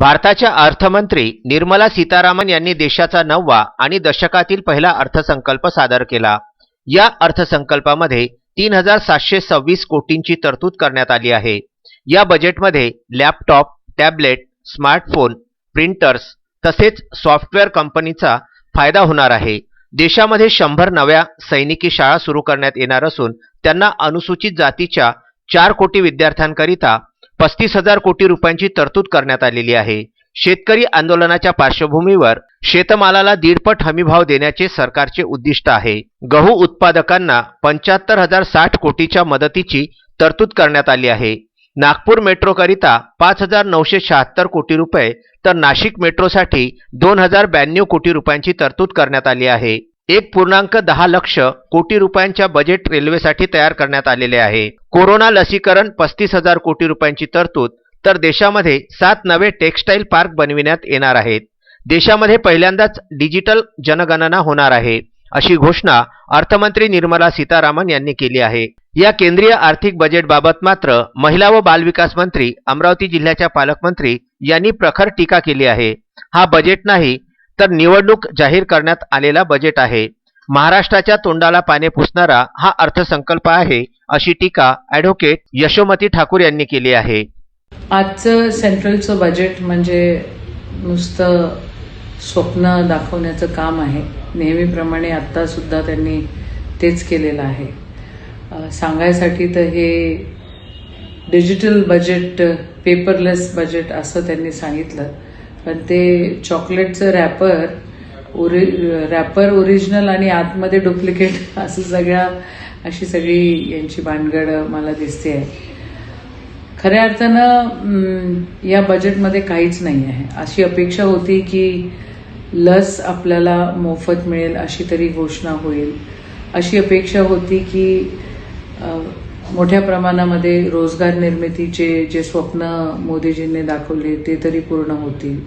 भारताच्या अर्थमंत्री निर्मला सीतारामन यांनी देशाचा नववा आणि दशकातील पहिला अर्थसंकल्प सादर केला. या अर्थसंकल्पामध्ये तीन हजार सातशे सव्वीस कोटींची तरतूद करण्यात आली आहे. या बजेटमध्ये लॅपटॉप टॅबलेट स्मार्टफोन प्रिंटर्स तसेच सॉफ्टवेअर कंपनीचा फायदा होणार आहे. देशामध्ये शंभर नव्या सैनिकी शाळा सुरू करण्यात येणार असून त्यांना अनुसूचित जातीच्या चार कोटी विद्यार्थ्यांकरिता पस्तीस हजार कोटी रुपयांची तरतूद करण्यात आलेली आहे. शेतकरी आंदोलनाच्या पार्श्वभूमीवर शेतमालाला दीडपट हमीभाव देण्याचे सरकारचे उद्दिष्ट आहे. गहू उत्पादकांना पंच्याहत्तर हजार साठ कोटीच्या मदतीची तरतूद करण्यात आली आहे. नागपूर मेट्रोकरिता पाच हजार नऊशे शहात्तर कोटी रुपये तर नाशिक मेट्रोसाठी दोन हजार ब्याण्णव कोटी रुपयांची तरतूद करण्यात आली आहे. एक पूर्णांक दहा लक्ष कोटी रुपयांच्या बजेट रेल्वेसाठी तयार करण्यात आलेले आहे. कोरोना लसीकरण पस्तीस हजार कोटी रुपयांची तरतूद तर देशामध्ये सात नवे टेक्स्टाईल पार्क बनविण्यात येणार आहेत. देशामध्ये पहिल्यांदाच डिजिटल जनगणना होणार आहे अशी घोषणा अर्थमंत्री निर्मला सीतारामन यांनी केली आहे. या केंद्रीय आर्थिक बजेटबाबत मात्र महिला व बालविकास मंत्री अमरावती जिल्ह्याच्या पालकमंत्री यांनी प्रखर टीका केली आहे. हा बजेट नाही तर निवडणूक जाहीर करण्यात आलेला बजेट आहे. महाराष्ट्राच्या तोंडाला पाने पुसणारा हा अर्थसंकल्प आहे अशी टीका ॲडव्होकेट यशोमती ठाकूर यांनी केली आहे. आजचं सेंट्रलचं बजेट म्हणजे नुसतं स्वप्न दाखवण्याचं काम आहे. नेहमीप्रमाणे आत्ता सुद्धा त्यांनी तेच केलेलं आहे. सांगायसाठी तर हे डिजिटल बजेट पेपरलेस बजेट असं त्यांनी सांगितलं. पण ते चॉकलेटचं रॅपर ओरि रॅपर ओरिजिनल आणि आतमध्ये डुप्लिकेट असं सगळ्या अशी सगळी यांची भानगड मला दिसते आहे. खऱ्या अर्थानं या बजेटमध्ये काहीच नाही आहे. अशी अपेक्षा होती की लस आपल्याला मोफत मिळेल अशी तरी घोषणा होईल. अशी अपेक्षा होती की मोठ्या प्रमाणामध्ये रोजगार निर्मितीचे जे स्वप्न मोदीजींनी दाखवले ते तरी पूर्ण होतील.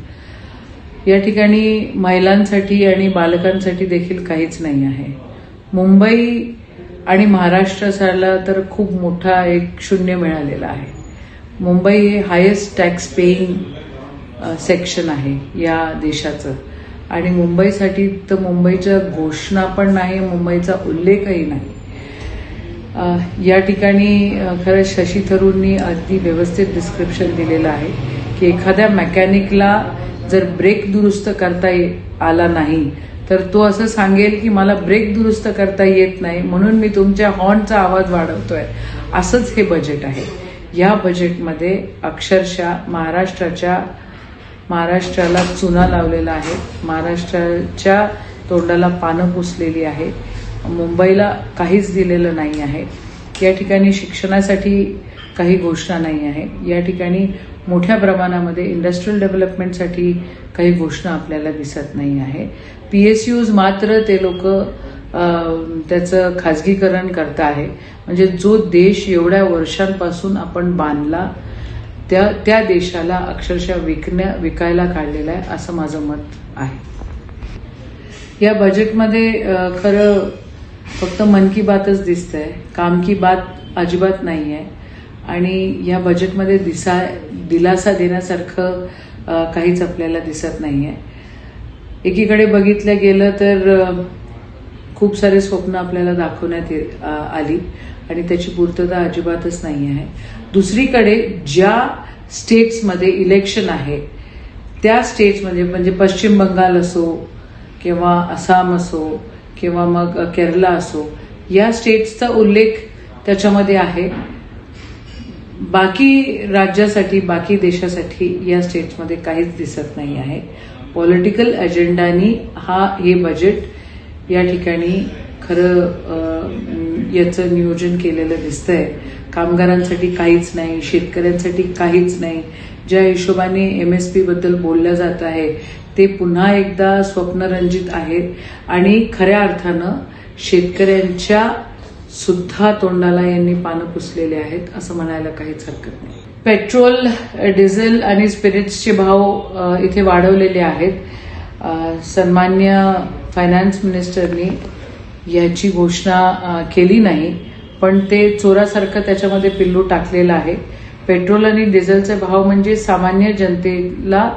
या ठिकाणी महिलांसाठी आणि बालकांसाठी देखील काहीच नाही आहे. मुंबई आणि महाराष्ट्राला तर खूप मोठा एक शून्य मिळालेला आहे. मुंबई हे हायेस्ट टॅक्स पेईंग सेक्शन आहे या देशाचं. आणि मुंबईसाठी तर मुंबईच्या घोषणा पण नाही मुंबईचा उल्लेखही नाही. या ठिकाणी खरं शशी थरूरनी अगदी व्यवस्थित डिस्क्रिप्शन दिलेलं आहे की एखाद्या मेकॅनिकला जर ब्रेक दुरुस्त करता ये- आला नाही तर तो असं सांगेल की मला ब्रेक दुरुस्त करता येत नाही म्हणून मी तुमच्या हॉर्नचा आवाज वाढवतोय. असंच हे बजेट आहे. या बजेटमध्ये अक्षरशः महाराष्ट्राच्या महाराष्ट्राला चुना लावलेला आहे. महाराष्ट्राच्या तोंडाला पानं पुसलेली आहे. मुंबईला काहीच दिलेलं नाही आहे. या ठिकाणी शिक्षणासाठी काही घोषणा नाही आहे. या ठिकाणी मोठ्या प्रमाणामध्ये इंडस्ट्रीयल डेव्हलपमेंटसाठी काही घोषणा आपल्याला दिसत नाही आहे. पी एस यूज मात्र ते लोक त्याचं खाजगीकरण करत आहे. म्हणजे जो देश एवढ्या वर्षांपासून आपण बांधला त्या त्या देशाला अक्षरशः विकण्या विकायला काढलेला आहे असं माझं मत आहे. या बजेटमध्ये खरं फक्त मन की बातच दिसतंय काम की बात अजिबात नाही आहे आणि या बजेटमध्ये दिसा दिलासा देण्यासारखं काहीच आपल्याला दिसत नाही आहे एकीकडे बघितलं गेलं तर खूप सारे स्वप्न आपल्याला दाखवण्यात ये- आली आणि त्याची पूर्तता अजिबातच नाही आहे दुसरीकडे ज्या स्टेट्समध्ये इलेक्शन आहे त्या स्टेट्समध्ये म्हणजे पश्चिम बंगाल असो किंवा आसाम असो किंवा मग केरला असो या स्टेट्सचा उल्लेख त्याच्यामध्ये आहे. बाकी राज्यासाठी बाकी देशासाठी या स्टेट्समध्ये काहीच दिसत नाही आहे. पॉलिटिकल अजेंडानी हा हे बजेट या ठिकाणी खरं याचं नियोजन केलेलं दिसतंय. कामगारांसाठी काहीच नाही शेतकऱ्यांसाठी काहीच नाही. ज्या हिशोबाने एम एस पी बद्दल बोललं जात आहे ते पुन्हा एकदा स्वप्नरंजित आहेत. आणि खऱ्या अर्थानं शेतकऱ्यांच्या सुद्धा तोंडाला यांनी पानं पुसलेले आहेत असं म्हणायला काहीच हरकत नाही. पेट्रोल डिझेल आणि स्पिरिट्सचे भाव इथे वाढवलेले आहेत. सन्मान्य फायनान्स मिनिस्टरनी याची घोषणा केली नाही पण ते चोरासारखं त्याच्यामध्ये पिल्लू टाकलेलं आहे. पेट्रोल आणि डिझेलचे भाव म्हणजे सामान्य जनतेला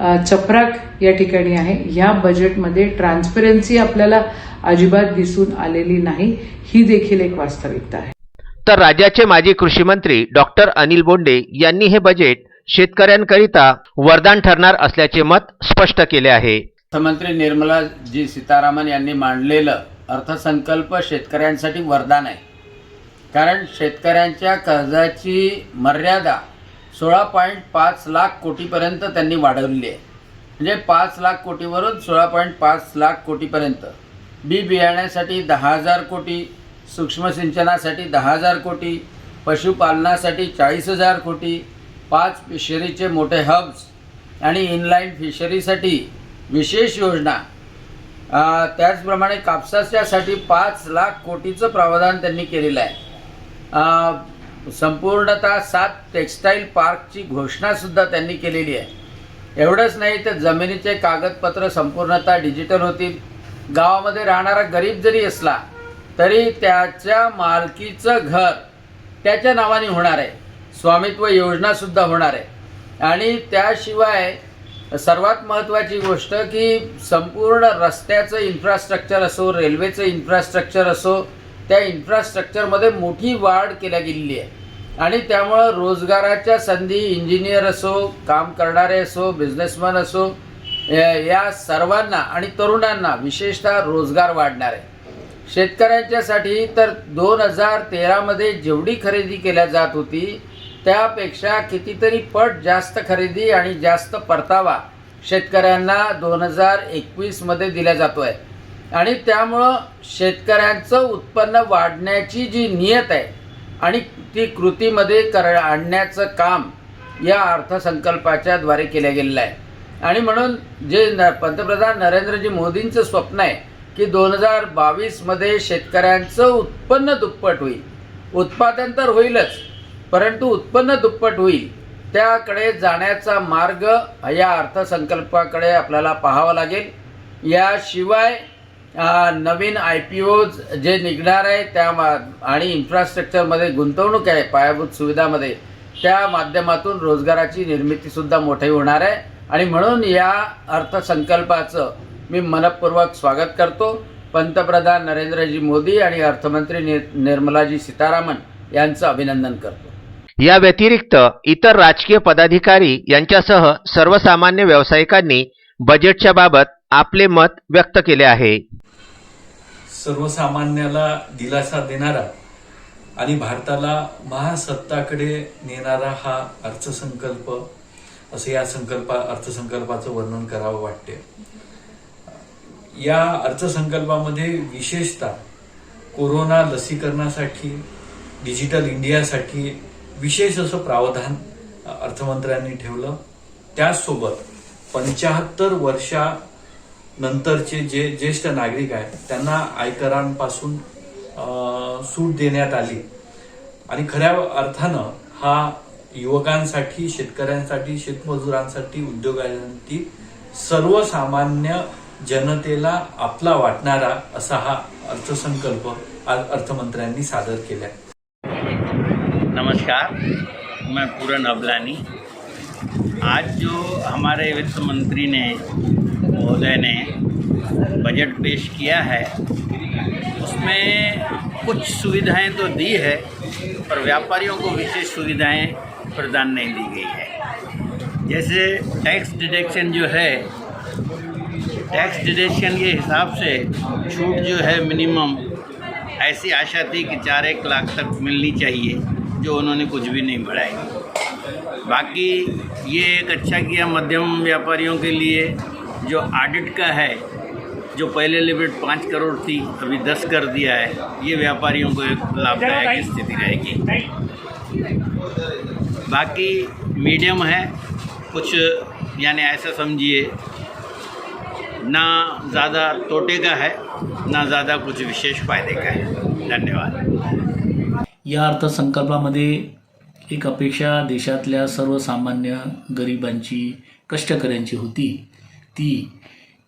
चपराक या ठिकाणी आहे. ह्या बजेटमध्ये ट्रान्सपरन्सी आपल्याला अजिबात दिसून आलेली नाही. ही देखील एक वास्तविकता आहे. तर राज्याचे माजी कृषी मंत्री डॉक्टर अनिल बोंडे यांनी हे बजेट शेतकऱ्यांकरिता वरदान ठरणार असल्याचे मत स्पष्ट केले आहे. अर्थमंत्री निर्मला जी सीतारामन यांनी मांडलेलं अर्थसंकल्प शेतकऱ्यांसाठी वरदान आहे. कारण शेतकऱ्यांच्या कर्जाची मर्यादा सोळा पॉईंट पाच लाख कोटीपर्यंत त्यांनी वाढवली आहे. म्हणजे पाच लाख कोटीवरून सोळा पॉईंट पाच लाख कोटीपर्यंत. बी बियाण्यासाठी दहा हजार कोटी सूक्ष्म सिंचनासाठी दहा हजार कोटी पशुपालनासाठी चाळीस हजार कोटी पाच फिशरीचे मोठे हब्स आणि इनलाईन फिशरीसाठी विशेष योजना. त्याचप्रमाणे कापसाच्यासाठी पाच लाख कोटीचं प्रावधान त्यांनी केलेलं आहे. संपूर्णतः सात टेक्स्टाईल पार्कची घोषणासुद्धा त्यांनी केलेली आहे. एवढंच नाही तर जमिनीचे कागदपत्र संपूर्णतः डिजिटल होतील. गावामध्ये राहणारा गरीब जरी असला तरी त्याच्या मालकीचं घर त्याच्या नावाने होणार आहे. स्वामित्व योजनासुद्धा होणार आहे. आणि त्याशिवाय सर्वात महत्त्वाची गोष्ट की संपूर्ण रस्त्याचं इन्फ्रास्ट्रक्चर असो रेल्वेचं इन्फ्रास्ट्रक्चर असो त्या इन्फ्रास्ट्रक्चरमध्ये मोठी वाढ केल्या गेलेली आहे. आणि त्यामुळं रोजगाराच्या संधी इंजिनियर असो काम करणारे असो बिझनेसमॅन असो या- सर्वांना आणि तरुणांना विशेषतः रोजगार वाढणार आहे. शेतकऱ्यांच्यासाठी तर दोन हजार तेरामध्ये जेवढी खरेदी केल्या जात होती त्यापेक्षा कितीतरी पट जास्त खरेदी आणि जास्त परतावा शेतकऱ्यांना दोन हजार एकवीसमध्ये दिला जातो आहे आणि त्यामुळं शेतकऱ्यांचं उत्पन्न वाढण्याची जी नियत आहे आणि ती कृतीमध्ये कर आणण्याचं काम या अर्थसंकल्पाच्या द्वारे केलं गेलेलं आहे. आणि म्हणून जे न पंतप्रधान नरेंद्रजी मोदींचं स्वप्न आहे की दोन हजार बावीसमध्ये शेतकऱ्यांचं उत्पन्न दुप्पट होईल. उत्पादन तर होईलच परंतु उत्पन्न दुप्पट होईल. त्याकडे जाण्याचा मार्ग या अर्थसंकल्पाकडे आपल्याला पाहावा लागेल. याशिवाय नवीन आय पी ओज जे निघणार आहे त्या मा- आणि इन्फ्रास्ट्रक्चरमध्ये गुंतवणूक आहे पायाभूत सुविधामध्ये त्या माध्यमातून रोजगाराची निर्मितीसुद्धा मोठी होणार आहे. आणि म्हणून या अर्थसंकल्पाचं मी मनपूर्वक स्वागत करतो. पंतप्रधान नरेंद्रजी मोदी आणि अर्थमंत्री निर निर्मलाजी सीतारामन यांचं अभिनंदन करतो. या व्यतिरिक्त इतर राजकीय पदाधिकारी यांच्यासह सर्वसामान्य व्यावसायिकांनी बजेटच्या बाबत आपले मत व्यक्त केले आहे. सर्वसामान्याला दिलासा देणारा आणि भारताला महासत्ताकडे नेणारा हा अर्थसंकल्प असं या संकल्पा अर्थसंकल्पाचं वर्णन करावं वाटते. या अर्थसंकल्पामध्ये विशेषतः कोरोना लसीकरणासाठी डिजिटल इंडियासाठी विशेष असं प्रावधान अर्थमंत्र्यांनी ठेवलं. त्याचसोबत पंच्याहत्तर वर्षा नंतरचे जे ज्येष्ठ नागरिक आहेत त्यांना आयकरांपासून सूट देण्यात आली. आणि खऱ्या अर्थानं हा युवकांसाठी शेतकऱ्यांसाठी शेतमजुरांसाठी उद्योगांसाठी सर्वसामान्य जनतेला आपला वाटणारा असा हा अर्थसंकल्प आज अर्थमंत्र्यांनी सादर केला नमस्कार मैं पूरन अबलानी. आज जो हमारे वित्त मंत्री ने महोदय ने बजट पेश किया है, उसमें कुछ सुविधाएँ तो दी है, पर व्यापारियों को विशेष सुविधाएँ प्रदान नहीं दी गई है। जैसे टैक्स डिडक्शन जो है, टैक्स डिडक्शन के हिसाब से छूट जो है मिनिमम, ऐसी आशा थी कि चार एक लाख तक मिलनी चाहिए, जो उन्होंने कुछ भी नहीं बढ़ाई। बाकी ये एक अच्छा किया मध्यम व्यापारियों के लिए जो ऑडिट का है जो पहले लिमिट पाँच करोड़ थी अभी दस कर दिया है ये व्यापारियों को एक लाभदायक स्थिति रहेगी। बाकी मीडियम है कुछ यानी ऐसा समझिए ना ज़्यादा तोटे का है ना ज़्यादा कुछ विशेष फ़ायदे का है। धन्यवाद। या अर्थसंकल्पामध्ये एक अपेक्षा देशातल्या सर्वसामान्य गरिबांची कष्टकऱ्यांची होती. ती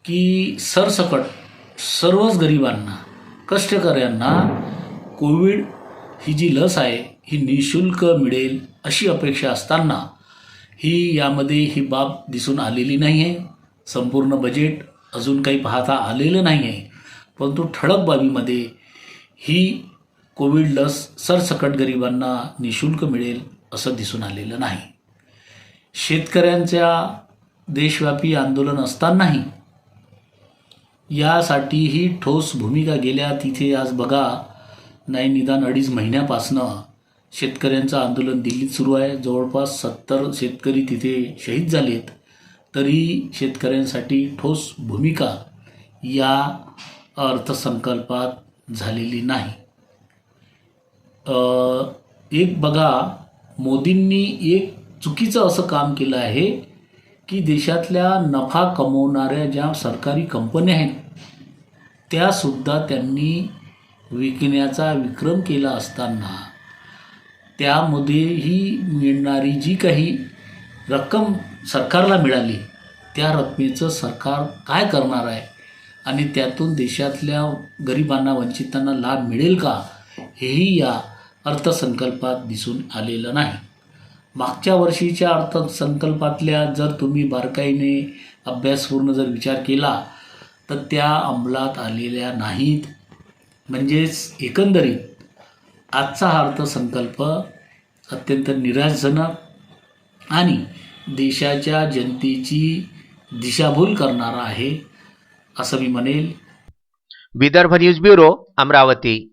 की सरसकट सर्वच गरिबांना कष्टकऱ्यांना कोविड ही जी लस आहे ही निशुल्क मिळेल अशी अपेक्षा असताना ही यामध्ये ही बाब दिसून आलेली नाही आहे संपूर्ण बजेट अजून काही पाहता आलेलं नाही आहे परंतु ठळक बाबीमध्ये ही कोविड लस सरसकट गरिबांना निशुल्क मिळेल असं दिसून आलेलं नाही. शेतकऱ्यांच्या देशव्यापी आंदोलन असतानाही यासाठीही ठोस भूमिका गेल्या. तिथे आज बघा नाही निदान अडीच महिन्यापासनं शेतकऱ्यांचं आंदोलन दिल्लीत सुरू आहे. जवळपास सत्तर शेतकरी तिथे शहीद झालेत. तरी शेतकऱ्यांसाठी ठोस भूमिका या अर्थसंकल्पात झालेली नाही. एक बघा मोदींनी एक चुकीचं असं काम केलं आहे. की देशातल्या नफा कमवणाऱ्या ज्या सरकारी कंपन्या आहेत त्यासुद्धा त्यांनी विकण्याचा विक्रम केला असताना त्यामध्येही मिळणारी जी काही रक्कम सरकारला मिळाली त्या रकमेचं सरकार काय करणार आहे? आणि त्यातून देशातल्या गरिबांना वंचितांना लाभ मिळेल का? हेही या अर्थसंकल्पात दिसून आलेलं नाही. मागच्या वर्षीच्या अर्थसंकल्पातल्या जर तुम्ही बारकाईने अभ्यासपूर्ण जर विचार केला तर त्या अंमलात आलेल्या नाहीत. म्हणजेच एकंदरीत आजचा हा अर्थसंकल्प अत्यंत निराशजनक आणि देशाच्या जनतेची दिशाभूल करणारा आहे असं मी म्हणेल. Vidarbha news bureau Amravati.